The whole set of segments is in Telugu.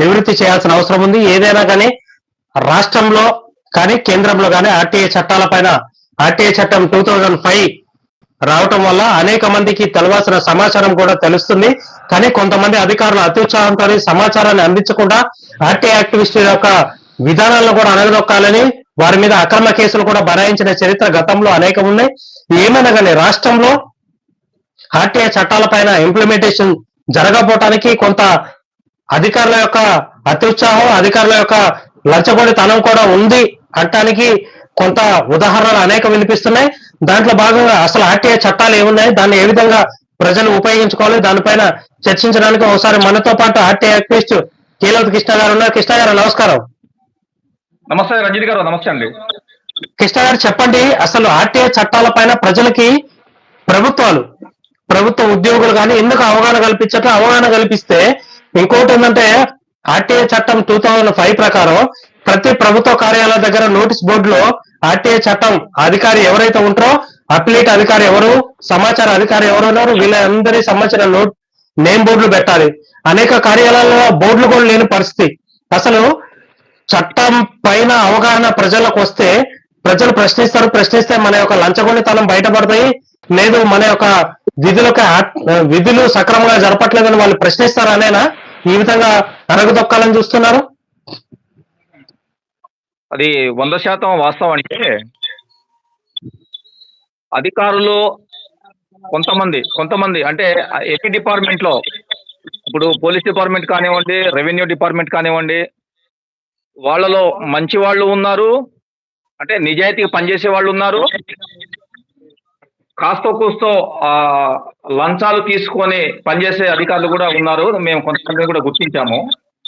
నివృత్తి చేయాల్సిన అవసరం ఉంది. ఏదైనా కానీ రాష్ట్రంలో కానీ కేంద్రంలో కానీ ఆర్టీఐ చట్టాలపైన ఆర్టీఐ చట్టం టూ థౌజండ్ ఫైవ్ రావటం వల్ల అనేక మందికి తెలవాల్సిన సమాచారం కూడా తెలుస్తుంది. కానీ కొంతమంది అధికారులు అత్యుత్సాహంతో సమాచారాన్ని అందించకుండా ఆర్టీఐ యాక్టివిస్టుల యొక్క విధానాలను కూడా అనగదొక్కాలని వారి మీద అక్రమ కేసులు కూడా బనాయించిన చరిత్ర గతంలో అనేకం ఉన్నాయి. ఏమైనా కానీ రాష్ట్రంలో ఆర్టీఐ చట్టాలపైన ఇంప్లిమెంటేషన్ జరగబోటానికి కొంత అధికారుల యొక్క అత్యుత్సాహం అధికారుల యొక్క లంచగొడితనం కూడా ఉంది అంటానికి కొంత ఉదాహరణలు అనేక వినిపిస్తున్నాయి. దాంట్లో భాగంగా అసలు ఆర్టీఐ చట్టాలు ఏమున్నాయి దాన్ని ఏ విధంగా ప్రజలు ఉపయోగించుకోవాలి దానిపైన చర్చించడానికి ఒకసారి మనతో పాటు ఆర్టీఐ యాక్టివిస్ట్ కీలక కృష్ణ గారు ఉన్నారు. కృష్ణ గారు నమస్కారం. నమస్తే రంజిత్ గారు నమస్తే అండి. కృష్ణ గారు చెప్పండి అసలు ఆర్టీఐ చట్టాలపైన ప్రజలకి ప్రభుత్వాలు ప్రభుత్వ ఉద్యోగులు కానీ ఎందుకు అవగాహన కల్పించక అవగాహన కల్పిస్తే ఇంకోటి ఏంటంటే ఆర్టీఐ చట్టం టూ థౌజండ్ ఫైవ్ ప్రకారం ప్రతి ప్రభుత్వ కార్యాలయ దగ్గర నోటీస్ బోర్డులో ఆర్టీఐ చట్టం అధికారి ఎవరైతే ఉంటారో అప్లీట్ అధికారి ఎవరు సమాచార అధికారి ఎవరు ఉన్నారు వీళ్ళందరి సంబంధించిన నోట్ నేమ్ బోర్డులు పెట్టాలి. అనేక కార్యాలయాల్లో బోర్డులు కూడా లేని పరిస్థితి. అసలు చట్టం పైన అవగాహన ప్రజలకు వస్తే ప్రజలు ప్రశ్నిస్తారు ప్రశ్నిస్తే మన యొక్క లంచగొండితనం బయటపడతాయి. లేదు మన యొక్క విధులకు విధులు సక్రమంగా జరపట్లేదని వాళ్ళు ప్రశ్నిస్తారు అనేనా? ఈ విధంగా అరగదొక్కాలని చూస్తున్నారు? అది వంద శాతం వాస్తవం అంటే అధికారులు కొంతమంది కొంతమంది అంటే ఎన్ని డిపార్ట్మెంట్లో ఇప్పుడు పోలీస్ డిపార్ట్మెంట్ కానివ్వండి రెవెన్యూ డిపార్ట్మెంట్ కానివ్వండి వాళ్ళలో మంచి వాళ్ళు ఉన్నారు అంటే నిజాయితీగా పనిచేసే వాళ్ళు ఉన్నారు కాస్తో కూస్తో ఆ, లంచాలు తీసుకొని పనిచేసే అధికారులు కూడా ఉన్నారు. మేము కొంతమంది కూడా గుర్తించాము.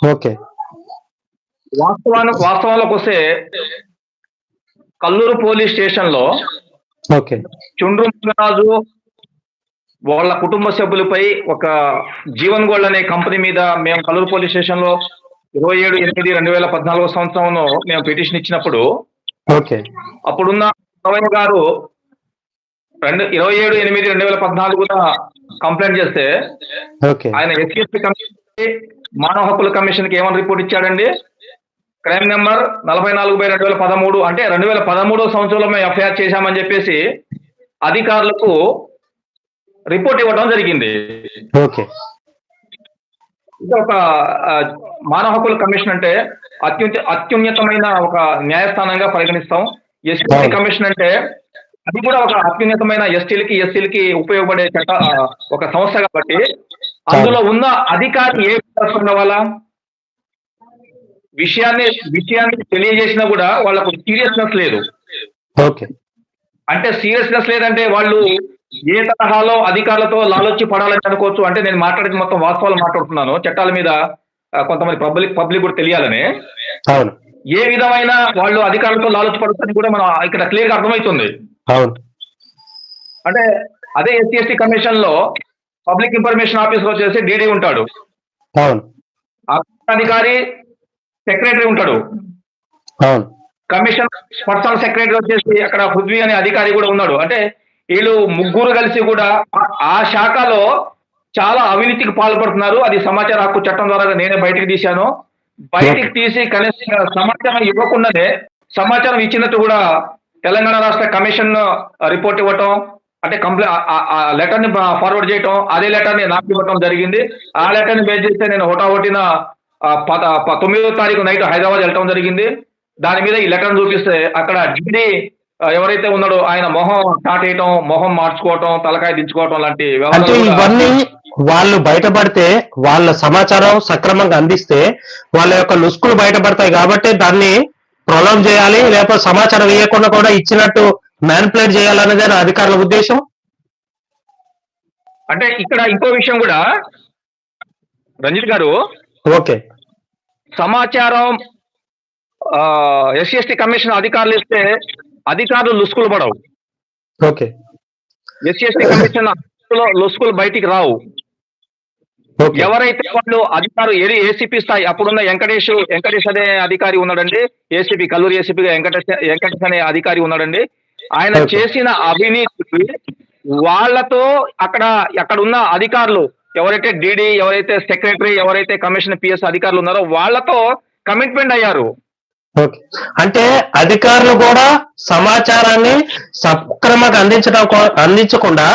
ఓకే. వాస్తవానికి వాస్తవంలోకి వస్తే కల్లూరు పోలీస్ స్టేషన్లో ఓకే. చుండ్రు రాజు వాళ్ళ కుటుంబ సభ్యులపై ఒక జీవన్ గోల్డ్ అనే కంపెనీ మీద మేము కల్లూరు పోలీస్ స్టేషన్లో ఇరవై ఏడు ఎనిమిది రెండు వేల పద్నాలుగో సంవత్సరంలో మేము పిటిషన్ ఇచ్చినప్పుడు ఓకే. అప్పుడున్న గారు రెండు ఇరవై ఏడు ఎనిమిది రెండు వేల పద్నాలుగున కంప్లైంట్ చేస్తే ఆయన ఎస్సీఎస్టీ కమిషన్ మానవ హక్కుల కమిషన్కి ఏమని రిపోర్ట్ ఇచ్చాడండి? క్రైమ్ నెంబర్ నలభై నాలుగు బై రెండు వేల పదమూడు అంటే రెండు వేల పదమూడో సంవత్సరంలో మేము ఎఫ్ఐఆర్ చేశామని చెప్పేసి అధికారులకు రిపోర్ట్ ఇవ్వడం జరిగింది. ఓకే. ఇది ఒక మానవ హక్కుల కమిషన్ అంటే అత్యున్నత అత్యున్నతమైన ఒక న్యాయస్థానంగా పరిగణిస్తాం. ఎస్సీ. కమిషన్ అంటే అది కూడా ఒక అత్యున్నతమైన ఎస్టీలకి ఎస్సీలకి ఉపయోగపడే చట్ట ఒక సంస్థ కాబట్టి అందులో ఉన్న అధికారి ఏ ఉండవాలా విషయాన్ని విషయాన్ని తెలియజేసినా కూడా వాళ్ళకు సీరియస్నెస్ లేదు. ఓకే. అంటే సీరియస్నెస్ లేదంటే వాళ్ళు ఏ తరహాలో అధికారులతో లాలొచ్చి పడాలని అనుకోవచ్చు అంటే నేను మాట్లాడేది మొత్తం వాస్తవాలు మాట్లాడుతున్నాను. చట్టాల మీద కొంతమంది పబ్లిక్ పబ్లిక్ కూడా తెలియాలని. ఏ విధమైన వాళ్ళు అధికారులతో లాలొచ్చి పడుతుందని కూడా మనం ఇక్కడ క్లియర్గా అర్థమవుతుంది. అవును. అంటే అదే ఎస్సీ ఎస్టీ కమిషన్లో పబ్లిక్ ఇన్ఫర్మేషన్ ఆఫీసర్ వచ్చేసి డీడీ ఉంటాడు. అవును. అధికారి సెక్రటరీ ఉంటాడు. అవును. కమిషన్ పర్సనల్ సెక్రటరీ వచ్చేసి అక్కడ పృథ్వీ అనే అధికారి కూడా ఉన్నాడు. అంటే వీళ్ళు ముగ్గురు కలిసి కూడా ఆ- ఆ శాఖలో చాలా అవినీతికి పాల్పడుతున్నారు. అది సమాచార హక్కు చట్టం ద్వారా నేనే బయటికి తీశాను. బయటికి తీసి కనీసం సమాచారం ఇవ్వకుండానే సమాచారం ఇచ్చినట్టు కూడా తెలంగాణ రాష్ట్ర కమిషన్ రిపోర్ట్ ఇవ్వటం అంటే కంప్లైంట్ ఆ లెటర్ని ఫార్వర్డ్ చేయటం అదే లెటర్ని నాకు ఇవ్వటం జరిగింది. ఆ లెటర్ని బేస్ చేస్తే నేను ప- తొమ్మిదో తారీఖు నైట్ హైదరాబాద్ వెళ్ళటం జరిగింది. దాని మీద ఈ లెటర్ చూపిస్తే అక్కడ డిగ్రీ ఎవరైతే ఉన్నాడో ఆయన మొహం చాటేయటం మొహం మార్చుకోవటం తలకాయ దించుకోవటం లాంటి అంటే ఇవన్నీ వాళ్ళు బయటపడితే వాళ్ళ సమాచారం సక్రమంగా అందిస్తే వాళ్ళ యొక్క లుస్కులు బయటపడతాయి కాబట్టి దాన్ని ప్రొలాంగ్ చేయాలి లేకపోతే సమాచారం ఇవ్వకుండా కూడా ఇచ్చినట్టు మ్యానిపులేట్ చేయాలనేదే నా అధికారుల ఉద్దేశం. అంటే ఇక్కడ ఇంకో విషయం కూడా. రంజిత్ గారు ఓకే. సమాచారం ఎస్సీ ఎస్టీ కమిషన్ అధికారులు ఇస్తే అధికారులు లుసుకులు పడవు. ఓకే. ఎస్సీ ఎస్టీ కమిషన్ లుసుకులు బయటికి రావు. ఎవరైతే వాళ్ళు అధికారు ఏది ఏసీపీ స్థాయి అప్పుడున్న వెంకటేష్ వెంకటేష్ అనే అధికారి ఉన్నాడండి. ఏసీపీ కల్లూరు ఏసీపీగా వెంకటేష్ వెంకటేష్ అనే అధికారి ఉన్నాడండి. ఆయన. చేసిన అవినీతికి వాళ్ళతో అక్కడ అక్కడ ఉన్న అధికారులు ఎవరైతే డీడీ ఎవరైతే సెక్రటరీ ఎవరైతే కమిషన్ పిఎస్ అధికారులు ఉన్నారో వాళ్ళతో కమిట్మెంట్ అయ్యారు. అంటే అధికారులు కూడా సమాచారాన్ని సక్రమంగా అందించడం అందించకుండా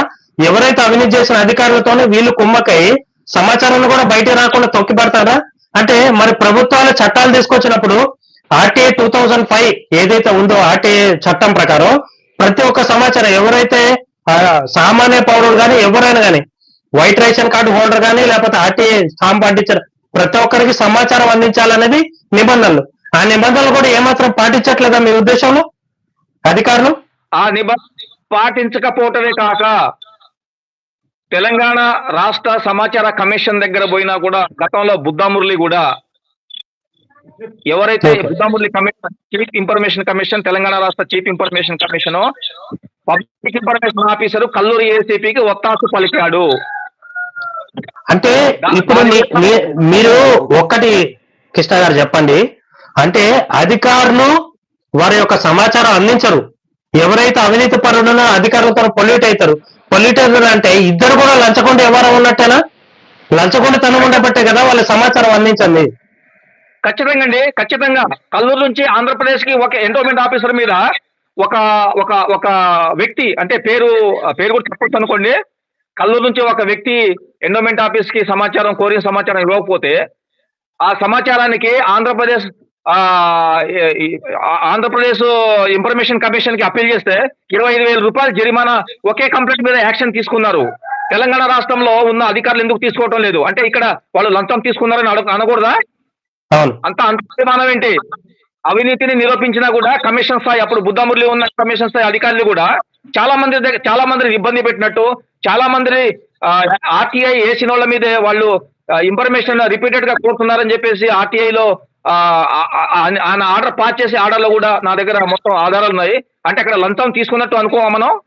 ఎవరైతే అవినీతి చేసిన అధికారులతోనే వీళ్ళు కుమ్మకై సమాచారాన్ని కూడా బయట రాకుండా తొక్కిపడతారా అంటే మరి ప్రభుత్వాలు చట్టాలు తీసుకొచ్చినప్పుడు ఆర్టీఏ టూ థౌజండ్ ఫైవ్ ఏదైతే ఉందో ఆర్టీఏ చట్టం ప్రకారం ప్రతి ఒక్క సమాచారం ఎవరైతే సామాన్య పౌరుడు కానీ ఎవరైనా కానీ వైట్ రేషన్ కార్డు హోల్డర్ కానీ లేకపోతే ఆర్టీఏ ఫామ్ అంటించారు ప్రతి ఒక్కరికి సమాచారం అందించాలనేది నిబంధనలు. ఆ నిబంధనలు కూడా ఏమాత్రం పాటించట్లేదా మీ ఉద్దేశంలో? అధికారులు? ఆ నిబంధన పాటించకపోవటమే కాక తెలంగాణ రాష్ట్ర సమాచార కమిషన్ దగ్గర పోయినా కూడా గతంలో బుద్ధామురళి కూడా ఎవరైతే. Buddha Murali commission chief information commission Telangana రాష్ట్ర chief information commission public information officer Kalluri ఏసీపీకి ఒత్తాసు పలికాడు. అంటే ఇప్పుడు మీరు ఒక్కటి కృష్ణ గారు చెప్పండి. అంటే అధికారులు వారి యొక్క సమాచారం అందించరు. ఎవరైతే అవినీతి పరుడునో అధికారులతో పొల్యూట్ అవుతారు పొల్యూట్ అంటే ఇద్దరు కూడా లంచకుండా ఎవరో ఉన్నట్టేనా? లంచకుండా తను ఉండబట్టే కదా వాళ్ళ సమాచారం అందించండి ఖచ్చితంగా అండి ఖచ్చితంగా. కల్లూరు నుంచి ఆంధ్రప్రదేశ్కి ఒక ఎండోమెంట్ ఆఫీసర్ మీద ఒక ఒక ఒక వ్యక్తి అంటే పేరు పేరు కూడా చెప్పచ్చు అనుకోండి. కల్లూరు నుంచి ఒక వ్యక్తి ఎండోమెంట్ ఆఫీస్కి సమాచారం కోరిన సమాచారం ఇవ్వకపోతే ఆ సమాచారానికి ఆంధ్రప్రదేశ్ ఆంధ్రప్రదేశ్ ఇన్ఫర్మేషన్ కమిషన్కి అప్పీల్ చేస్తే ఇరవై ఐదు వేల రూపాయలు జరిమానా ఒకే కంప్లైంట్ మీద యాక్షన్ తీసుకున్నారు. తెలంగాణ రాష్ట్రంలో ఉన్న అధికారులు ఎందుకు తీసుకోవటం లేదు? అంటే ఇక్కడ వాళ్ళు లంచం తీసుకున్నారని అడగ అనకూడదా? అంత అంతమానం ఏంటి? అవినీతిని నిరూపించినా కూడా కమిషన్ స్థాయి అప్పుడు బుద్ధమురళి ఉన్న కమిషన్ స్థాయి అధికారులు కూడా చాలా మంది దగ్గర చాలా మందిని ఇబ్బంది పెట్టినట్టు చాలా మందిని ఆర్టీఐ వేసిన వాళ్ళ మీదే వాళ్ళు ఇన్ఫర్మేషన్ రిపీటెడ్గా కోరుతున్నారని చెప్పేసి ఆర్టీఐలో ఆయన ఆర్డర్ పాస్ చేసి ఆర్డర్లో కూడా నా దగ్గర మొత్తం ఆధారాలు ఉన్నాయి. అంటే అక్కడ లంచం తీసుకున్నట్టు అనుకోమా మనం.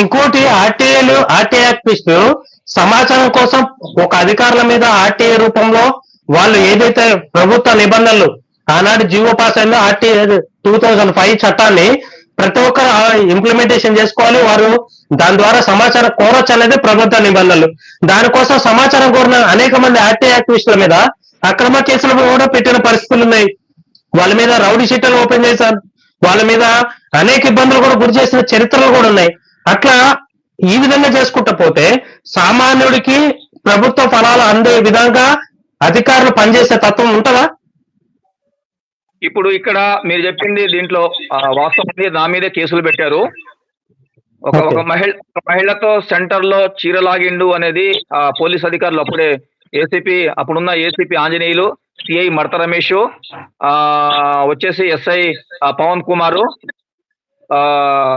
ఇంకోటి ఆర్టీఏలు ఆర్టీఏ యాక్టివిస్టులు సమాచారం కోసం ఒక అధికారుల మీద ఆర్టీఏ రూపంలో వాళ్ళు ఏదైతే ప్రభుత్వ నిబంధనలు ఆనాడు జీవో పాస్ అయిన ఆర్టీఏ టూ థౌజండ్ ఫైవ్ చట్టాన్ని ప్రతి ఒక్కరు ఇంప్లిమెంటేషన్ చేసుకోవాలి. వారు దాని ద్వారా సమాచారం కోరొచ్చు అనేది ప్రభుత్వ నిబంధనలు. దానికోసం సమాచారం కోరిన అనేక మంది ఆర్టీఏ యాక్టివిస్టుల మీద అక్రమ కేసులు కూడా పెట్టిన పరిస్థితులు ఉన్నాయి వాళ్ళ మీద రౌడీ షీట్లు ఓపెన్ చేశారు వాళ్ళ మీద అనేక ఇబ్బందులు కూడా గురి చేసిన చరిత్రలు కూడా ఉన్నాయి అట్లా ఈ విధంగా చేసుకుంటా పోతే సామాన్యుడికి ప్రభుత్వ ఫలాలు అందే విధంగా అధికారులు పనిచేసే తత్వం ఉంటుందా ఇప్పుడు ఇక్కడ మీరు చెప్పింది దీంట్లో వాస్తవం. నా మీదే కేసులు పెట్టారు ఒక. ఒక మహిళ మహిళతో సెంటర్లో చీరలాగిండు అనేది ఆ పోలీస్ అధికారులు అప్పుడే ఏసీపీ అప్పుడున్న ఏసీపీ ఆంజనేయులు సిఐ మడత రమేష్ ఆ వచ్చేసి ఎస్ఐ పవన్ కుమారు ఆ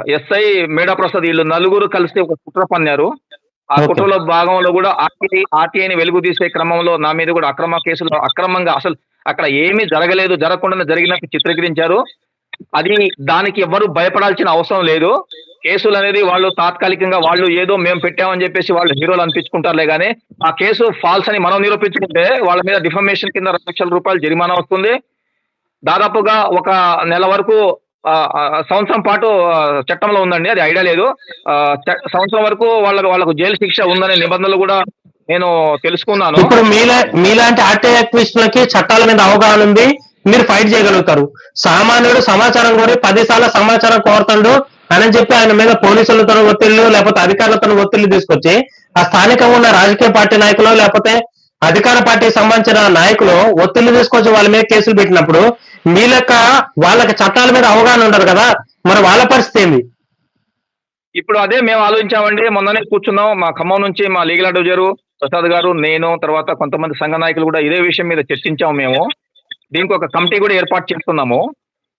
ఎస్ఐ మేడా ప్రసాద్ వీళ్ళు నలుగురు కలిసి ఒక కుట్ర పన్నారు. ఆ. కుట్రలో భాగంలో కూడా ఆర్టీఐ ఆర్టీఐని వెలుగు తీసే క్రమంలో నా మీద కూడా అక్రమ కేసులు అక్రమంగా అసలు అక్కడ ఏమీ జరగలేదు జరగకుండానే జరిగినట్టు చిత్రీకరించారు. అది దానికి ఎవ్వరు భయపడాల్సిన అవసరం లేదు. కేసులు అనేది వాళ్ళు తాత్కాలికంగా వాళ్ళు ఏదో మేము పెట్టామని చెప్పేసి వాళ్ళు హీరోలు అనిపించుకుంటారులే కానీ ఆ కేసు ఫాల్స్ అని మనం నిరూపించుకుంటే వాళ్ళ మీద డిఫర్మేషన్ కింద రెండు లక్షల రూపాయలు జరిమానా వస్తుంది. దాదాపుగా ఒక నెల వరకు సంవత్సరం పాటు చట్టంలో ఉందండి అది ఐడియా లేదు. సంవత్సరం వరకు వాళ్ళకు వాళ్ళకు జైలు శిక్ష ఉందనే నిబంధనలు కూడా నేను తెలుసుకున్నాను. ఇప్పుడు మీలా మీలాంటి ఆర్టీఐ యాక్టివిస్టులకి చట్టాల మీద అవగాహన ఉంది మీరు ఫైట్ చేయగలుగుతారు. సామాన్యుడు సమాచారం కోరి పది సార్లు సమాచారం కోరుతాడు అని చెప్పి ఆయన మీద పోలీసులతో ఒత్తిళ్ళు లేకపోతే అధికారులతో ఒత్తిళ్ళు తీసుకొచ్చి ఆ స్థానికంగా ఉన్న రాజకీయ పార్టీ నాయకులు లేకపోతే అధికార పార్టీకి సంబంధించిన నాయకులు ఒత్తిళ్ళు తీసుకొచ్చి వాళ్ళ మీద కేసులు పెట్టినప్పుడు మీ లెక్క వాళ్ళకి చట్టాల మీద అవగాహన ఉండదు కదా? మరి వాళ్ళ పరిస్థితి ఏంది? ఇప్పుడు అదే మేము ఆలోచించామండి. మొన్ననే కూర్చున్నాం. మా ఖమ్మం నుంచి మా లీగల్ అడ్వైజరు ప్రసాద్ గారు నేను తర్వాత కొంతమంది సంఘ నాయకులు కూడా ఇదే విషయం మీద చర్చించాము మేము. దీనికి ఒక కమిటీ కూడా ఏర్పాటు చేస్తున్నాము.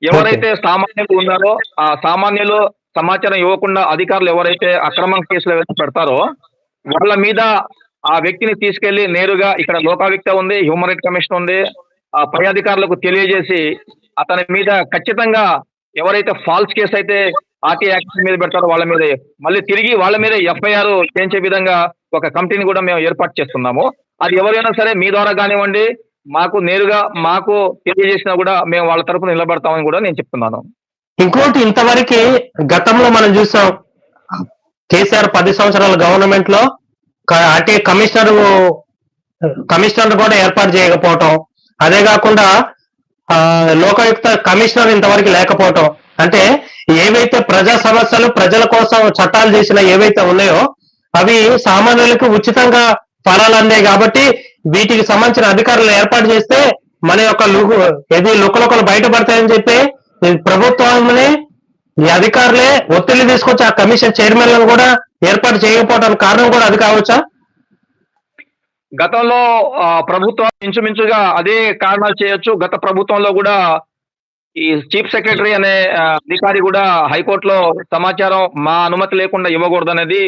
ఎవరైతే సామాన్యులు ఉన్నారో ఆ సామాన్యులు సమాచారం ఇవ్వకుండా అధికారులు ఎవరైతే అక్రమ కేసులు ఎవరైతే పెడతారో వాళ్ళ మీద ఆ వ్యక్తిని తీసుకెళ్ళి నేరుగా ఇక్కడ లోకాయుక్త ఉంది హ్యూమన్ రైట్ కమిషన్ ఉంది. ఆ పై అధికారులకు తెలియజేసి అతని మీద ఖచ్చితంగా ఎవరైతే ఫాల్స్ కేసు అయితే ఆర్టీ యాక్ట్ మీద పెడతారో వాళ్ళ మీద మళ్ళీ తిరిగి వాళ్ళ మీద ఎఫ్ఐఆర్ చేయించే విధంగా ఒక కమిటీని కూడా మేము ఏర్పాటు చేస్తున్నాము. అది ఎవరైనా సరే మీ ద్వారా కానివ్వండి మాకు నేరుగా మాకు తెలియజేసినా కూడా మేము వాళ్ళ తరపున నిలబడతామని కూడా నేను చెప్తున్నాను. ఇంకోటి ఇంతవరకు గతంలో మనం చూసాం కేసీఆర్ పది సంవత్సరాల గవర్నమెంట్లో అంటే కమిషనర్ కమిషనర్ కూడా ఏర్పాటు చేయకపోవటం అదే కాకుండా ఆ, లోకాయుక్త కమిషనర్ ఇంతవరకు లేకపోవటం అంటే ఏవైతే ప్రజా సమస్యలు ప్రజల కోసం చట్టాలు చేసిన ఏవైతే ఉన్నాయో అవి సామాన్యులకు ఉచితంగా ఫలాలు అందాయి కాబట్టి వీటికి సంబంధించిన అధికారులు ఏర్పాటు చేస్తే మన యొక్క ఏది ఇది లుకలుకలు బయటపడతాయని చెప్పి ఈ ఈ అధికారులే ఒత్తిడి తీసుకొచ్చి ఆ కమిషన్ చైర్మన్లను కూడా ఏర్పాటు చేయకపోవడానికి కారణం కూడా అది కావచ్చా? గతంలో ప్రభుత్వం ఇంచుమించుగా అదే కారణాలు చేయొచ్చు. గత ప్రభుత్వంలో కూడా ఈ చీఫ్ సెక్రటరీ అనే అధికారి కూడా హైకోర్టులో సమాచారం మా అనుమతి లేకుండా ఇవ్వకూడదు అనేది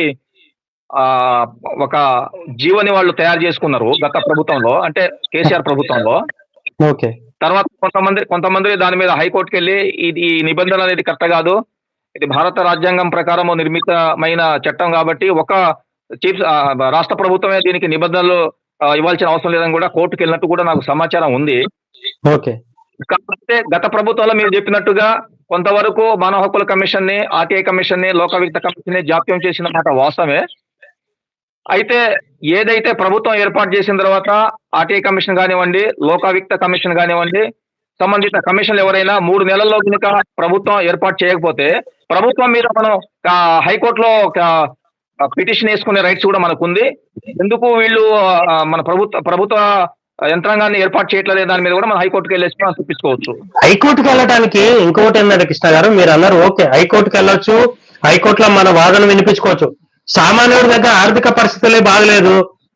ఒక జీవోని వాళ్ళు తయారు చేసుకున్నారు గత ప్రభుత్వంలో అంటే కేసీఆర్ ప్రభుత్వంలో. ఓకే. తర్వాత కొంతమంది కొంతమంది దాని మీద హైకోర్టుకి వెళ్ళి ఇది ఈ నిబంధన అనేది కరెక్ట్ కాదు. ఇది భారత రాజ్యాంగం ప్రకారం నిర్మితమైన చట్టం కాబట్టి ఒక చీఫ్ రాష్ట్ర ప్రభుత్వమే దీనికి నిబంధనలు ఇవ్వాల్సిన అవసరం లేదని కూడా కోర్టుకి వెళ్ళినట్టు కూడా నాకు సమాచారం ఉంది. ఓకే. కాకపోతే గత ప్రభుత్వంలో మీరు చెప్పినట్టుగా కొంతవరకు మానవ హక్కుల కమిషన్ని ఆర్టీఐ కమిషన్ని లోకవిక్త కమిషన్ని జాప్యం చేసిన మాట వాస్తవమే. అయితే ఏదైతే ప్రభుత్వం ఏర్పాటు చేసిన తర్వాత ఆర్టీఐ కమిషన్ కానివ్వండి లోకావిక్త కమిషన్ కానివ్వండి సంబంధిత కమిషన్లు ఎవరైనా మూడు నెలల్లో కనుక ప్రభుత్వం ఏర్పాటు చేయకపోతే ప్రభుత్వం మీద మనం హైకోర్టులో ఒక పిటిషన్ వేసుకునే రైట్స్ కూడా మనకు ఉంది ఎందుకు వీళ్ళు మన ప్రభుత్వ ప్రభుత్వ యంత్రాంగాన్ని ఏర్పాటు చేయట్లేదు దాని మీద కూడా మనం హైకోర్టుకి వెళ్ళేసి మనం చూపించుకోవచ్చు. హైకోర్టుకి వెళ్ళడానికి ఇంకోటి ఏంటంటే కృష్ణ గారు మీరు అన్నారు ఓకే హైకోర్టుకి వెళ్ళొచ్చు హైకోర్టులో మన వాదన వినిపించుకోవచ్చు. సామాన్యుడి దగ్గర ఆర్థిక పరిస్థితులే బాగలేదు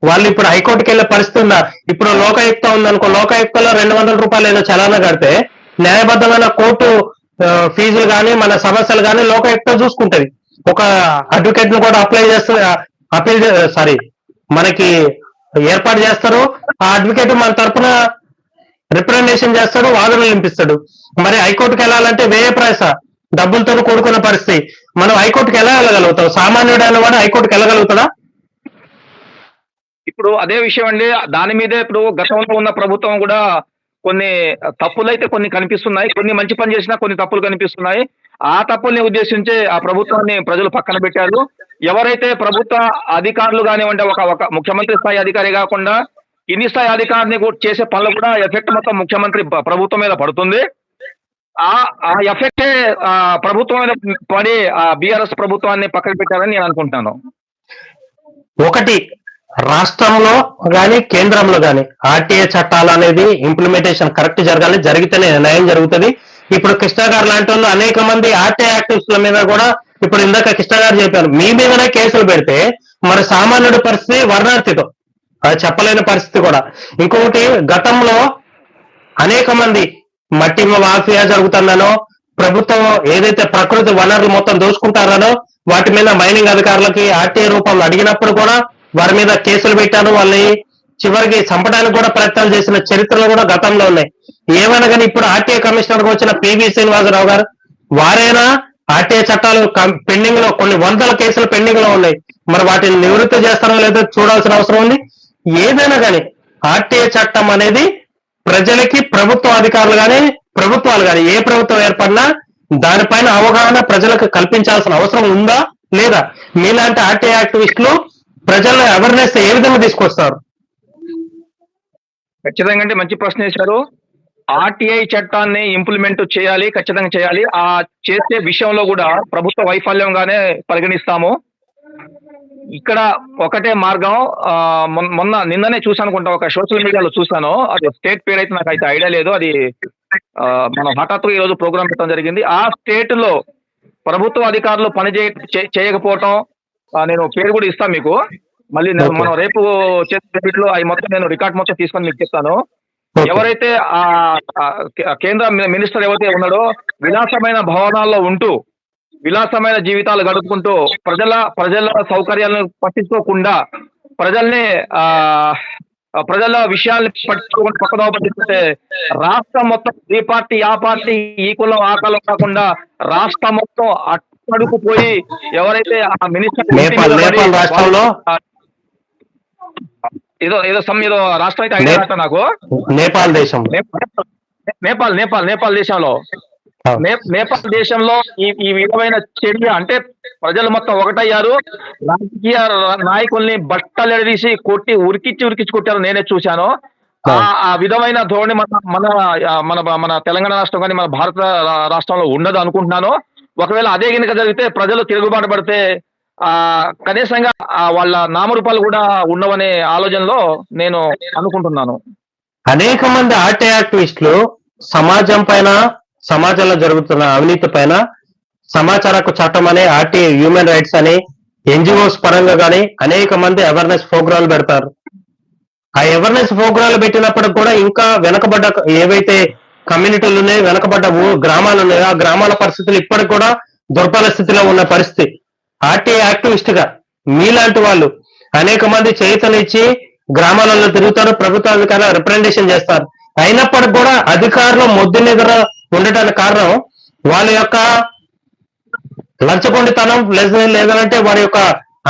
వాళ్ళు ఇప్పుడు హైకోర్టుకి వెళ్ళే పరిస్థితి ఉందా? ఇప్పుడు లోకాయుక్త ఉందనుకో లోకాయుక్తలో రెండు వందల రూపాయలు ఏదో చలానా కడితే న్యాయబద్ధమైన కోర్టు ఫీజులు కానీ మన సమస్యలు కానీ లోకాయుక్త చూసుకుంటది. ఒక అడ్వకేట్ను కూడా అప్లై చేస్తుంది అపీల్ సారీ మనకి ఏర్పాటు చేస్తారు. ఆ అడ్వకేట్ మన తరఫున రిప్రజెంటేషన్ చేస్తాడు వాదనలు వినిపిస్తాడు. మరి హైకోర్టుకి వెళ్ళాలంటే వేయ ప్రయాస. డబ్బులతో కూడుకున్న పరిస్థితి. మనం హైకోర్టుకి ఎలా వెళ్ళగలుగుతాం. సామాన్యుడు అనేవాడు హైకోర్టుకి వెళ్ళగలుగుతాడా? ఇప్పుడు అదే విషయం అండి. దాని మీదే ఇప్పుడు గతంలో ఉన్న ప్రభుత్వం కూడా కొన్ని తప్పులైతే కొన్ని కనిపిస్తున్నాయి. కొన్ని మంచి పని చేసినా కొన్ని తప్పులు కనిపిస్తున్నాయి. ఆ తప్పుల్ని ఉద్దేశించి ఆ ప్రభుత్వాన్ని ప్రజలు పక్కన పెట్టారు. ఎవరైతే ప్రభుత్వ అధికారులు కానివ్వండి ఒక ఒక ముఖ్యమంత్రి స్థాయి అధికారి కాకుండా ఇన్ని స్థాయి అధికారిని కూడా చేసే పనులు కూడా ఎఫెక్ట్ మొత్తం ముఖ్యమంత్రి ప్రభుత్వం మీద పడుతుంది. ఆ ఎఫెక్టే ఆ ప్రభుత్వం మీద పడి ఆ బీఆర్ఎస్ ప్రభుత్వాన్ని పక్కన పెట్టారని నేను అనుకుంటున్నాను ఒకటి రాష్ట్రంలో కానీ కేంద్రంలో కానీ ఆర్టీఏ చట్టాలు అనేది ఇంప్లిమెంటేషన్ కరెక్ట్ జరగాలి జరిగితేనే న్యాయం జరుగుతుంది. ఇప్పుడు కృష్ణ గారు లాంటి వాళ్ళు అనేక మంది ఆర్టీఐ యాక్టివిస్టుల మీద కూడా ఇప్పుడు ఇందాక కృష్ణ గారు చెప్పారు. మీ మీదనే కేసులు పెడితే మరి సామాన్యుడి పరిస్థితి వర్ణార్థితో అది చెప్పలేని పరిస్థితి కూడా. ఇంకొకటి గతంలో అనేక మంది మట్టి మాఫియా జరుగుతుందనో ప్రభుత్వం ఏదైతే ప్రకృతి వనరులు మొత్తం దోచుకుంటారనో వాటి మీద మైనింగ్ అధికారులకి ఆర్టీఐ రూపంలో అడిగినప్పుడు కూడా వారి మీద కేసులు పెట్టారు. వాళ్ళని చివరికి చంపడానికి కూడా ప్రయత్నాలు చేసిన చరిత్రలు కూడా గతంలో ఉన్నాయి. ఏమైనా కానీ ఇప్పుడు ఆర్టీఐ కమిషనర్ వచ్చిన పివి శ్రీనివాసరావు గారు వారైనా ఆర్టీఐ చట్టాలు పెండింగ్లో కొన్ని వందల కేసులు పెండింగ్లో ఉన్నాయి. మరి వాటిని నివృత్తి చేస్తారో లేదో చూడాల్సిన అవసరం ఉంది. ఏదైనా కానీ ఆర్టీఏ చట్టం అనేది ప్రజలకి ప్రభుత్వ అధికారులు కానీ ప్రభుత్వాలు కానీ ఏ ప్రభుత్వం ఏర్పడినా దానిపైన అవగాహన ప్రజలకు కల్పించాల్సిన అవసరం ఉందా లేదా? మీలాంటి ఆర్టీ యాక్టివిస్టులు ప్రజల అవేర్నెస్ ఏ విధంగా తీసుకొస్తారు? ఖచ్చితంగా అంటే మంచి ప్రశ్న వేశారు. ఆర్టీఐ చట్టాన్ని ఇంప్లిమెంట్ చేయాలి ఖచ్చితంగా చేయాలి. ఆ చేసే విషయంలో కూడా ప్రభుత్వ వైఫల్యంగానే పరిగణిస్తాము. ఇక్కడ ఒకటే మార్గం మొన్న- నిన్ననే చూసాను అనుకుంటా ఒక సోషల్ మీడియాలో చూసాను అది స్టేట్ పేరు అయితే నాకు అయితే ఐడియా లేదు. అది మనం హఠాత్తుగా ఈ రోజు ప్రోగ్రామ్ పెట్టడం జరిగింది. ఆ స్టేట్లో ప్రభుత్వ అధికారులు పని చేయకపోవటం నేను పేరు కూడా ఇస్తాను మీకు. మళ్ళీ నేను. మనం రేపు చేసే అవి మొత్తం నేను రికార్డ్ మొత్తం తీసుకొని మీకు చెప్తాను. ఎవరైతే ఆ కేంద్ర మినిస్టర్ ఎవరైతే ఉన్నాడో విలాసమైన భవనాల్లో ఉంటూ విలాసమైన జీవితాలు గడుపుకుంటూ ప్రజల ప్రజల సౌకర్యాలను పట్టించుకోకుండా ప్రజల్ని ఆ ప్రజల విషయాల్ని పట్టించుకోకుండా పక్కదోవ పట్టిస్తుంటే రాష్ట్రం మొత్తం ఈ పార్టీ ఆ పార్టీ ఈ కులం ఆ కులం కాకుండా రాష్ట్రం మొత్తం అడుగు పోయి ఎవరైతే ఆ మినిస్టర్ ఏదో ఏదో సమ్ ఏదో రాష్ట్రం అయితే నాకు. నేపాల్ దేశం. నేపాల్ నేపాల్ నేపాల్ దేశంలో. నేపాల్ దేశంలో ఈ ఈ విధమైన చర్య అంటే ప్రజలు మొత్తం ఒకటయ్యారు. రాజకీయ నాయకుల్ని బట్టలు ఎడదీసి కొట్టి ఉరికిచ్చి ఉరికిచ్చి కొట్టారు నేనే చూశాను. ఆ విధమైన ధోరణి మన మన మన మన తెలంగాణ రాష్ట్రం కానీ మన భారత రాష్ట్రంలో ఉండదు అనుకుంటున్నాను. ఒకవేళ అదే కనుక జరిగితే ప్రజలు తిరుగుబాటు పడితే ఆ కనీసంగా వాళ్ళ నామరూపాలు కూడా ఉండవనే ఆలోచనలో నేను అనుకుంటున్నాను. అనేక మంది ఆర్టీ యాక్టివిస్టులు సమాజం పైన సమాజంలో జరుగుతున్న అవినీతి పైన సమాచార హక్కు చట్టం అనే ఆర్టీ హ్యూమన్ రైట్స్ అని ఎన్జిఓస్ పరంగా కానీ అనేక మంది అవేర్నెస్ ప్రోగ్రాంలు పెడతారు. ఆ అవేర్నెస్ ప్రోగ్రాంలు పెట్టినప్పుడు కూడా ఇంకా వెనకబడ్డ ఏవైతే కమ్యూనిటీలు ఉన్నాయో వెనకబడ్డ గ్రామాలు ఉన్నాయో ఆ గ్రామాల పరిస్థితులు ఇప్పటికి కూడా దుర్బల స్థితిలో ఉన్న పరిస్థితి. ఆర్టీ యాక్టివిస్ట్గా మీలాంటి వాళ్ళు అనేక మంది చేతనిచ్చి గ్రామాలలో తిరుగుతారు ప్రభుత్వ అధికారులు రిప్రజెంటేషన్ చేస్తారు. అయినప్పటికి కూడా అధికారులు మొద్దు నిద్ర ఉండటానికి కారణం వాళ్ళ యొక్క లంచగొండితనం లేదా లేదంటే వారి యొక్క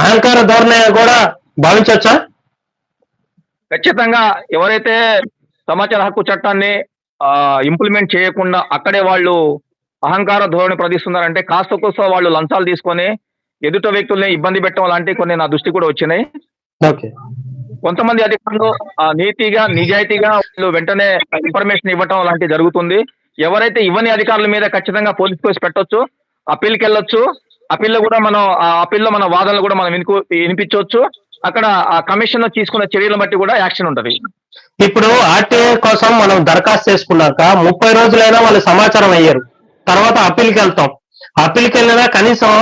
అహంకార ధోరణి కూడా భావించవచ్చా? ఖచ్చితంగా ఎవరైతే సమాచార హక్కు చట్టాన్ని ఇంప్లిమెంట్ చేయకుండా అక్కడే వాళ్ళు అహంకార ధోరణి ప్రదర్శిస్తున్నారంటే కాస్త కోస్త వాళ్ళు లంచాలు తీసుకొని ఎదుట వ్యక్తుల్ని ఇబ్బంది పెట్టడం లాంటివి కొన్ని నా దృష్టి కూడా వచ్చినాయి. ఓకే. కొంతమంది అధికారులు నీతిగా నిజాయితీగా వాళ్ళు వెంటనే ఇన్ఫర్మేషన్ ఇవ్వటం లాంటివి జరుగుతుంది. ఎవరైతే ఇవ్వని అధికారుల మీద ఖచ్చితంగా పోలీస్ కేసు పెట్టొచ్చు అప్పీల్కి వెళ్ళొచ్చు అప్పీల్లో కూడా మనం ఆ అప్పీల్లో మన వాదనలు కూడా మనం వినుకు వినిపించవచ్చు అక్కడ ఆ కమిషన్ తీసుకున్న చర్యలను బట్టి కూడా యాక్షన్ ఉంటది. ఇప్పుడు ఆర్టీఏ కోసం మనం దరఖాస్తు చేసుకున్నాక ముప్పై రోజులైనా వాళ్ళు సమాచారం అయ్యారు. తర్వాత అప్పీల్కి వెళ్తాం అప్పీల్కి వెళ్ళినా కనీసం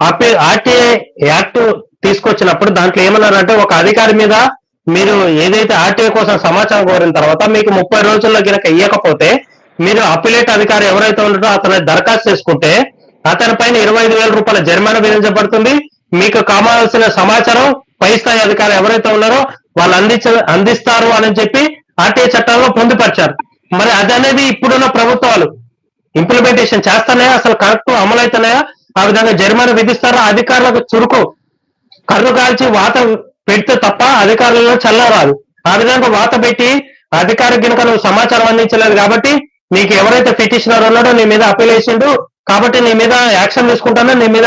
అప్పీల్ ఆర్టీఏ యాక్ట్ తీసుకొచ్చినప్పుడు దాంట్లో ఏమన్నారంటే ఒక అధికారి మీద మీరు ఏదైతే ఆర్టీఏ కోసం సమాచారం కోరిన తర్వాత మీకు ముప్పై రోజుల్లో గినక ఇవ్వకపోతే మీరు అప్పిలేట్ అధికారి ఎవరైతే ఉంటారో అతను దరఖాస్తు చేసుకుంటే అతని పైన ఇరవై ఐదు వేల రూపాయల జరిమానా విధించబడుతుంది. మీకు కావాల్సిన సమాచారం పై స్థాయి అధికారులు ఎవరైతే ఉన్నారో వాళ్ళు అందించ అందిస్తారు అని చెప్పి ఆర్టీఐ చట్టాల్లో పొందుపరిచారు. మరి అదనేది ఇప్పుడున్న ప్రభుత్వాలు ఇంప్లిమెంటేషన్ చేస్తున్నాయా? అసలు కరెక్ట్ అమలవుతున్నాయా ఆ విధంగా జరిమానా విధిస్తారా? అధికారులకు చురుకు కర్రు కాల్చి వాత పెడితే తప్ప అధికారులలో చల్లరాదు. ఆ విధంగా వాత పెట్టి అధికారి గినక నువ్వు సమాచారం అందించలేదు కాబట్టి నీకు ఎవరైతే పిటిషనర్ ఉన్నాడో నీ మీద అప్పీల్ వేసిండు కాబట్టి నీ మీద యాక్షన్ తీసుకుంటాను నీ మీద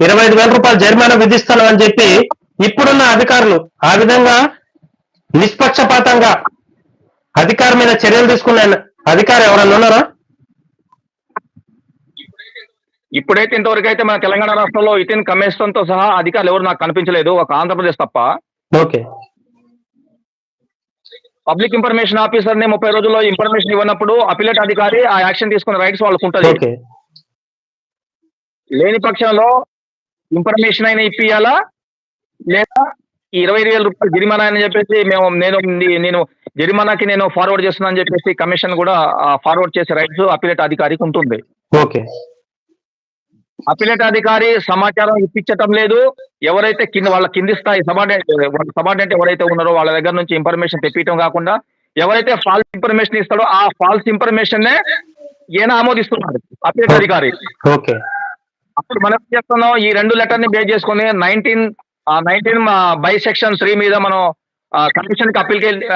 ఇరవై ఐదు వేల రూపాయలు జరిమానా విధిస్తాను అని చెప్పి ఇప్పుడున్న అధికారులు ఆ విధంగా నిష్పక్షపాతంగా అధికారి మీద చర్యలు తీసుకున్న అధికారి ఎవరన్నా ఉన్నారా? ఇప్పుడైతే ఇంతవరకు అయితే మన తెలంగాణ రాష్ట్రంలో ఇతిన్ కమిషన్తో సహా అధికారులు ఎవరు నాకు కనిపించలేదు ఒక ఆంధ్రప్రదేశ్ తప్ప. ఓకే. పబ్లిక్ ఇన్ఫర్మేషన్ ఆఫీసర్ని ముప్పై రోజుల్లో ఇన్ఫర్మేషన్ ఇవ్వనప్పుడు అపిలేట్ అధికారి ఆ యాక్షన్ తీసుకునే రైట్స్ వాళ్ళకు ఉంటుంది. లేని పక్షంలో ఇన్ఫర్మేషన్ అయినా ఇప్పియాలా లేదా ఇరవై ఐదు వేల రూపాయలు జరిమానా అని చెప్పేసి మేము నేను నేను జరిమానాకి నేను ఫార్వర్డ్ చేస్తున్నా అని చెప్పేసి కమిషన్ కూడా ఫార్వర్డ్ చేసే రైట్స్ అపిలేట్ అధికారికి ఉంటుంది. ఓకే. అపిలేట్ అధికారి సమాచారం ఇప్పించటం లేదు. ఎవరైతే కింద వాళ్ళ కింది స్థాయి సబార్డినేట్ సబార్డినేట్ ఎవరైతే ఉన్నారో వాళ్ళ దగ్గర నుంచి ఇన్ఫర్మేషన్ తెప్పించడం కాకుండా ఎవరైతే ఫాల్స్ ఇన్ఫర్మేషన్ ఇస్తాడో ఆ ఫాల్స్ ఇన్ఫర్మేషన్ నే ఈయన ఆమోదిస్తున్నాడు అపిలేట్ అధికారి. ఓకే. అప్పుడు మనం చేస్తున్నాం? ఈ రెండు లెటర్ని బేస్ చేసుకుని nineteen nineteen by section three మీద మనం కమిషన్కి అప్పీల్కి వెళ్ళి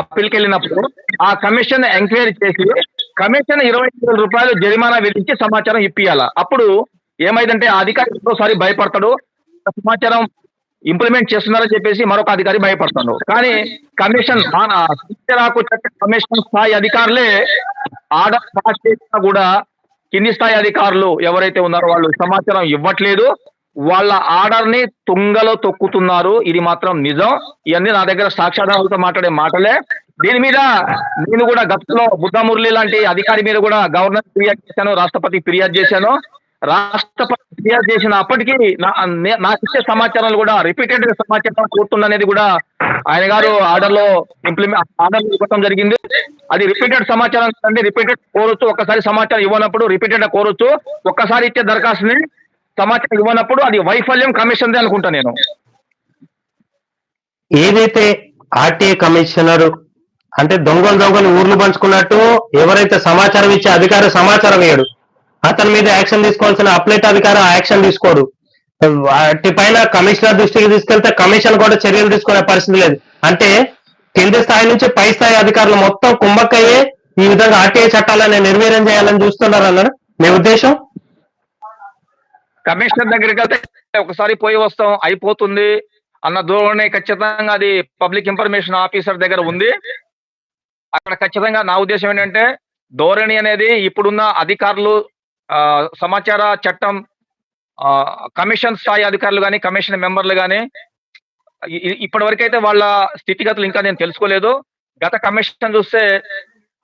అప్పీల్కి వెళ్ళినప్పుడు ఆ కమిషన్ ఎంక్వైరీ చేసి కమిషన్ ఇరవై ఐదు వేల రూపాయలు జరిమానా విధించి సమాచారం ఇప్పియాల. అప్పుడు ఏమైందంటే ఆ అధికారి ఒకసారి భయపడతాడు సమాచారం ఇంప్లిమెంట్ చేస్తున్నారని చెప్పేసి మరొక అధికారి భయపడతాడు. కానీ కమిషన్ రాకు కమిషన్ స్థాయి అధికారులే ఆర్డర్ పాస్ చేసినా కూడా కింది స్థాయి అధికారులు ఎవరైతే ఉన్నారో వాళ్ళు సమాచారం ఇవ్వట్లేదు. వాళ్ళ ఆర్డర్ని తుంగలో తొక్కుతున్నారు. ఇది మాత్రం నిజం. ఇవన్నీ నా దగ్గర సాక్ష్యాధారాలతో మాట్లాడే మాటలే. దీని మీద నేను కూడా గతంలో బుద్ధ మురళి లాంటి అధికారి మీద కూడా గవర్నర్ ఫిర్యాదు చేశాను రాష్ట్రపతి ఫిర్యాదు చేశాను. రాష్ట్రపతి ఫిర్యాదు చేసిన అప్పటికీ నా- నే- నాకు ఇచ్చే సమాచారాలు కూడా రిపీటెడ్ సమాచారం కోరుతుందనేది కూడా ఆయన గారు ఆర్డర్లో ఇంప్లిమెంట్ ఆర్డర్ ఇవ్వడం జరిగింది. అది రిపీటెడ్ సమాచారం అంటే రిపీటెడ్ కోరొచ్చు ఒక్కసారి సమాచారం ఇవ్వనప్పుడు రిపీటెడ్ కోరొచ్చు. ఒక్కసారి ఇచ్చే దరఖాస్తుని సమాచారం ఇవ్వనప్పుడు అది వైఫల్యం కమిషన్ అనుకుంటా నేను. ఏదైతే ఆర్టీఏ కమిషనర్ అంటే దొంగలు దొంగలు ఊర్లు పంచుకున్నట్టు ఎవరైతే సమాచారం ఇచ్చే అధికారి సమాచారం ఇయ్యడు. అతని మీద యాక్షన్ తీసుకోవాల్సిన అప్లైట్ అధికారం యాక్షన్ తీసుకోడు. వాటి పైన కమిషనర్ దృష్టికి తీసుకెళ్తే కమిషన్ కూడా చర్యలు తీసుకునే పరిస్థితి లేదు. అంటే కింది స్థాయి నుంచి పై స్థాయి అధికారులు మొత్తం కుంభకయ్యే ఈ విధంగా ఆర్టీఐ చట్టాలని నిర్వీర్యం చేయాలని చూస్తున్నారు అన్నారు మీ ఉద్దేశం? కమిషనర్ దగ్గరికి వెళ్తే ఒకసారి పోయి వస్తాం అయిపోతుంది అన్న ధోరణి ఖచ్చితంగా అది పబ్లిక్ ఇన్ఫర్మేషన్ ఆఫీసర్ దగ్గర ఉంది. అక్కడ ఖచ్చితంగా నా ఉద్దేశం ఏంటంటే ధోరణి అనేది ఇప్పుడున్న అధికారులు ఆ, సమాచార చట్టం ఆ, కమిషన్ స్థాయి అధికారులు కానీ కమిషన్ మెంబర్లు కానీ ఇప్పటి వరకైతే వాళ్ళ స్థితిగతులు ఇంకా నేను తెలుసుకోలేదు. గత కమిషన్ చూస్తే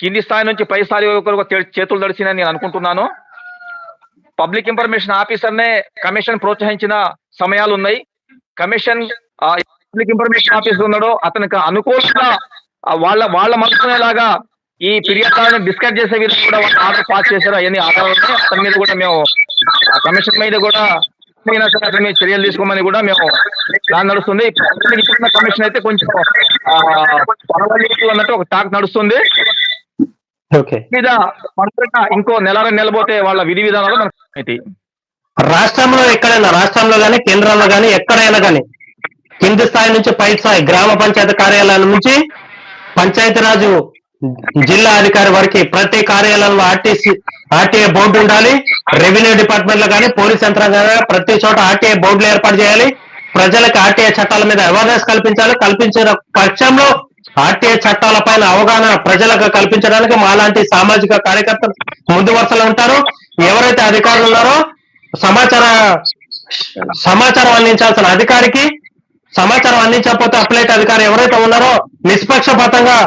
కింది స్థాయి నుంచి పై స్థాయి వరకు చేతులు తడిసిందని నేను అనుకుంటున్నాను. పబ్లిక్ ఇన్ఫర్మేషన్ ఆఫీసర్నే కమిషన్ ప్రోత్సహించిన సమయాలు ఉన్నాయి కమిషన్ పబ్లిక్ ఇన్ఫర్మేషన్ ఆఫీసర్ ఉన్నాడో అతనికి అనుకూలంగా వాళ్ళ వాళ్ళ మనసునేలాగా ఈ ఫిర్యాదులను డిస్కస్ చేసే విధంగా కూడా వాళ్ళు ఆర్డర్ పాస్ చేశారు. అవన్నీ ఆధారాలు అతని మీద కూడా మేము కమిషన్ మీద కూడా అయినా సరే అతని మీద చర్యలు తీసుకోమని కూడా మేము ప్లాన్ నడుస్తుంది. ఇప్పుడున్న కమిషన్ అయితే కొంచెం పర్వాలేదు అన్నట్టు ఒక టాక్ నడుస్తుంది. ఓకే. మీద ఇంకో నెల రెండు నెలపోతే వాళ్ళ విధి విధానాలు మనకు రాష్ట్రంలో ఎక్కడైనా రాష్ట్రంలో గానీ కేంద్రంలో గానీ ఎక్కడైనా గానీ కింది స్థాయి నుంచి పై స్థాయి గ్రామ పంచాయతీ కార్యాలయాల నుంచి పంచాయతీరాజు జిల్లా అధికారి వరకు ప్రతి కార్యాలయంలో ఆర్టీసీ ఆర్టీఏ బోర్డు ఉండాలి. రెవెన్యూ డిపార్ట్మెంట్లో కానీ పోలీస్ యంత్రాంగం ప్రతి చోట ఆర్టీఏ బోర్డులు ఏర్పాటు చేయాలి. ప్రజలకు ఆర్టీఏ చట్టాల మీద అవేర్నెస్ కల్పించాలి. కల్పించిన పక్షంలో ఆర్టీఏ చట్టాల పైన అవగాహన ప్రజలకు కల్పించడానికి మాలాంటి సామాజిక కార్యకర్తలు ముందు వరుసలో ఉంటారు. ఎవరైతే అధికారులు ఉన్నారో సమాచార సమాచారం అందించాల్సిన అధికారికి సమాచారం అందించకపోతే అప్లైట్ అధికారి ఎవరైతే ఉన్నారో నిష్పక్షపాతంగా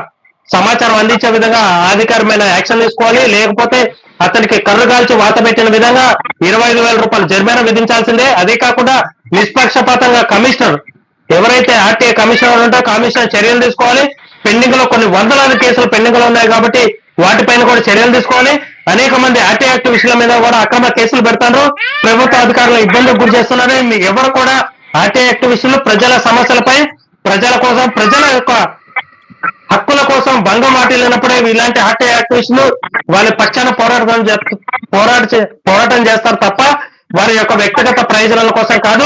సమాచారం అందించే విధంగా అధికారమైన యాక్షన్ తీసుకోవాలి. లేకపోతే అతనికి కర్రు కాల్చి వాత పెట్టిన విధంగా ఇరవై ఐదు వేల రూపాయలు జరిమానా విధించాల్సిందే. అదే కాకుండా నిష్పక్షపాతంగా కమిషనర్ ఎవరైతే ఆర్టీఐ కమిషనర్ ఉంటో కమిషనర్ చర్యలు తీసుకోవాలి. పెండింగ్లో కొన్ని వందలాది కేసులు పెండింగ్లో ఉన్నాయి కాబట్టి వాటిపైన కూడా చర్యలు తీసుకోవాలి. అనేక మంది ఆర్టీఐ యాక్టివిస్టుల మీద కూడా అక్రమ కేసులు పెడతారు. ప్రభుత్వ అధికారులు ఇబ్బందులకు గురి చేస్తున్నారని ఎవరు కూడా ఆర్టీఐ యాక్టివిస్టులు ప్రజల సమస్యలపై ప్రజల కోసం ప్రజల యొక్క హక్కుల కోసం భంగం వాటిల్లినప్పుడే ఇలాంటి ఆర్టీ యాక్టివిస్టులు వారి పక్షాన పోరాటం పోరాట చే- పోరాటం చేస్తారు తప్ప వారి యొక్క వ్యక్తిగత ప్రయోజనాల కోసం కాదు.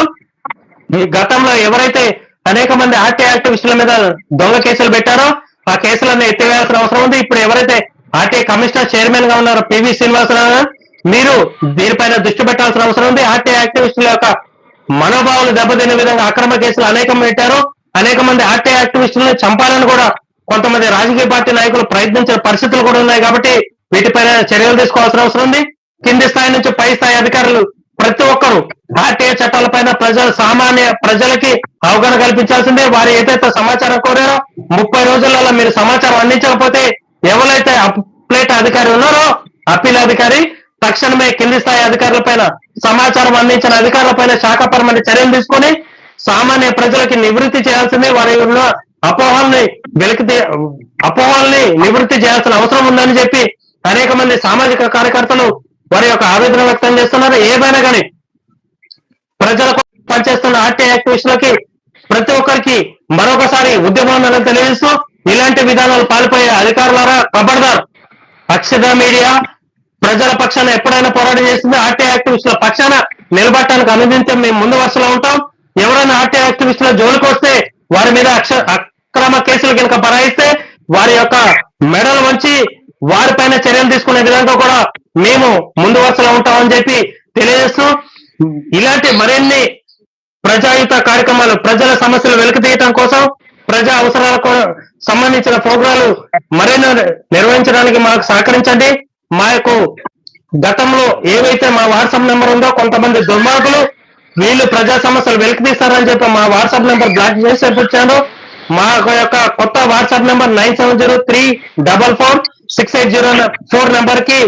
ఈ గతంలో ఎవరైతే అనేక మంది ఆర్టీ యాక్టివిస్టుల మీద దొంగ కేసులు పెట్టారో ఆ కేసులన్నీ ఎత్తివేయాల్సిన అవసరం ఉంది. ఇప్పుడు ఎవరైతే ఆర్టీ కమిషనర్ చైర్మన్గా ఉన్నారో పివి శ్రీనివాసరావు మీరు దీనిపైన దృష్టి పెట్టాల్సిన అవసరం ఉంది. ఆర్టీ యాక్టివిస్టుల యొక్క మనోభావాలు దెబ్బతినే విధంగా అక్రమ కేసులు అనేకం పెట్టారు. అనేక మంది ఆర్టీ యాక్టివిస్టులను చంపాలని కూడా కొంతమంది రాజకీయ పార్టీ నాయకులు ప్రయత్నించిన పరిస్థితులు కూడా ఉన్నాయి కాబట్టి వీటిపైన చర్యలు తీసుకోవాల్సిన అవసరం ఉంది. కింది స్థాయి నుంచి పై స్థాయి అధికారులు ప్రతి ఒక్కరు ఆర్టీఏ చట్టాలపైన ప్రజల సామాన్య ప్రజలకి అవగాహన కల్పించాల్సిందే. వారు ఏదైతే సమాచారం కోరారో ముప్పై రోజులలో మీరు సమాచారం అందించకపోతే ఎవరైతే అప్లేట్ అధికారి ఉన్నారో అప్పీల్ అధికారి తక్షణమే కింది స్థాయి అధికారుల పైన సమాచారం అందించిన అధికారుల పైన శాఖపరమైన చర్యలు తీసుకొని సామాన్య ప్రజలకి నివృత్తి చేయాల్సిందే. వారి ఉన్న అపోహల్ని వెలికి అపోహల్ని నివృత్తి చేయాల్సిన అవసరం ఉందని చెప్పి అనేక మంది సామాజిక కార్యకర్తలు వారి యొక్క ఆవేదన వ్యక్తం చేస్తున్నారు. ఏదైనా కానీ ప్రజలకు పనిచేస్తున్న ఆర్టీ యాక్టివిస్టులకి ప్రతి ఒక్కరికి మరొకసారి ఉద్యమాలను తెలియజేస్తూ ఇలాంటి విధానాలు పాల్పోయే అధికారులారా కబడ్దార్ అక్షర మీడియా ప్రజల పక్షాన ఎప్పుడైనా పోరాటం చేస్తుంది. ఆర్టీ యాక్టివిస్టుల పక్షాన నిలబడటానికి అనుదించే మేము ముందు వరుసలో ఉంటాం. ఎవరైనా ఆర్టీ యాక్టివిస్టుల జోలికి వస్తే వారి మీద అక్ష అక్రమ కేసులు కనుక బరాయిస్తే వారి యొక్క మెడలు వంచి వారిపైన చర్యలు తీసుకునే విధంగా కూడా మేము ముందు వరుసలో ఉంటామని చెప్పి తెలియజేస్తూ ఇలాంటి మరిన్ని ప్రజాయుత కార్యక్రమాలు ప్రజల సమస్యలు వెలికితీయటం కోసం ప్రజా అవసరాలకు సంబంధించిన ప్రోగ్రాలు మరిన్ని నిర్వహించడానికి మాకు సహకరించండి. మా యొక్క గతంలో ఏవైతే మా వాట్సాప్ నెంబర్ ఉందో కొంతమంది దుర్మార్గులు వీళ్ళు ప్రజా సమస్యలు వెలికి తీస్తారని చెప్పి మా వాట్సాప్ నెంబర్ బ్లాక్ చేసి వచ్చాను మా యొక్క కొత్త WhatsApp number nine seven zero three double four six eight zero four నెంబర్కి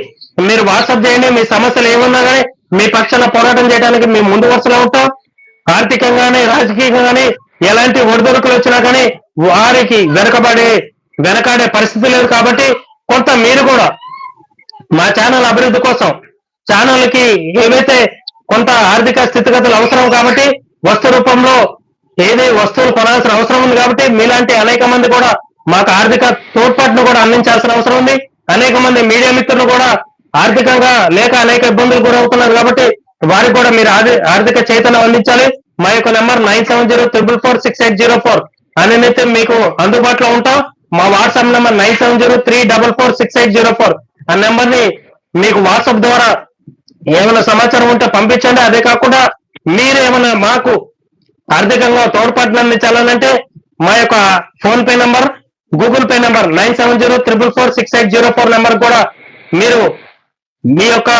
మీరు వాట్సాప్ చేయండి. మీ సమస్యలు ఏమున్నా కానీ మీ పక్షాన పోరాటం చేయడానికి మేము ముందు వరుసలో ఉంటాం. ఆర్థికంగానే రాజకీయంగానే ఎలాంటి ఒడిదొడుకులు వచ్చినా కానీ వారికి వెనకబడే వెనకాడే పరిస్థితి లేదు కాబట్టి కొంత మీరు కూడా మా ఛానల్ అభివృద్ధి కోసం ఛానల్కి ఏవైతే కొంత ఆర్థిక స్థితిగతులు అవసరం కాబట్టి వస్తు రూపంలో ఏది వస్తువులు కొనాల్సిన అవసరం ఉంది కాబట్టి మీలాంటి అనేక మంది కూడా మాకు ఆర్థిక తోడ్పాటును కూడా అందించాల్సిన అవసరం ఉంది. అనేక మంది మీడియా మిత్రులు కూడా ఆర్థికంగా లేక అనేక ఇబ్బందులు గురవుతున్నారు కాబట్టి వారికి కూడా మీరు ఆర్థిక చైతన్యం అందించాలి. మా యొక్క number nine seven zero triple four six eight zero four అనేది మీకు అందుబాటులో ఉంటాం. మా WhatsApp number nine seven zero three double four six eight zero four ఆ నెంబర్ని మీకు వాట్సాప్ ద్వారా ఏమైనా సమాచారం ఉంటే పంపించండి. అదే కాకుండా మీరు ఏమైనా మాకు ఆర్థికంగా తోడ్పాటును అందించాలనంటే మా యొక్క PhonePe number Google Pay number nine seven zero triple four six eight zero four number కూడా మీరు మీ యొక్క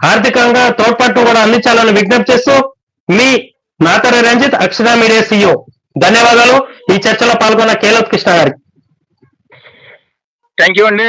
ఆర్థికంగా తోడ్పాటు కూడా అందించాలని విజ్ఞప్తి చేస్తూ మీ నాతరే రంజిత్ అక్షర మీడియా సిఇఓ ధన్యవాదాలు. ఈ చర్చలో పాల్గొన్న కేలత్ కృష్ణ గారికి. థ్యాంక్ యూ అండి.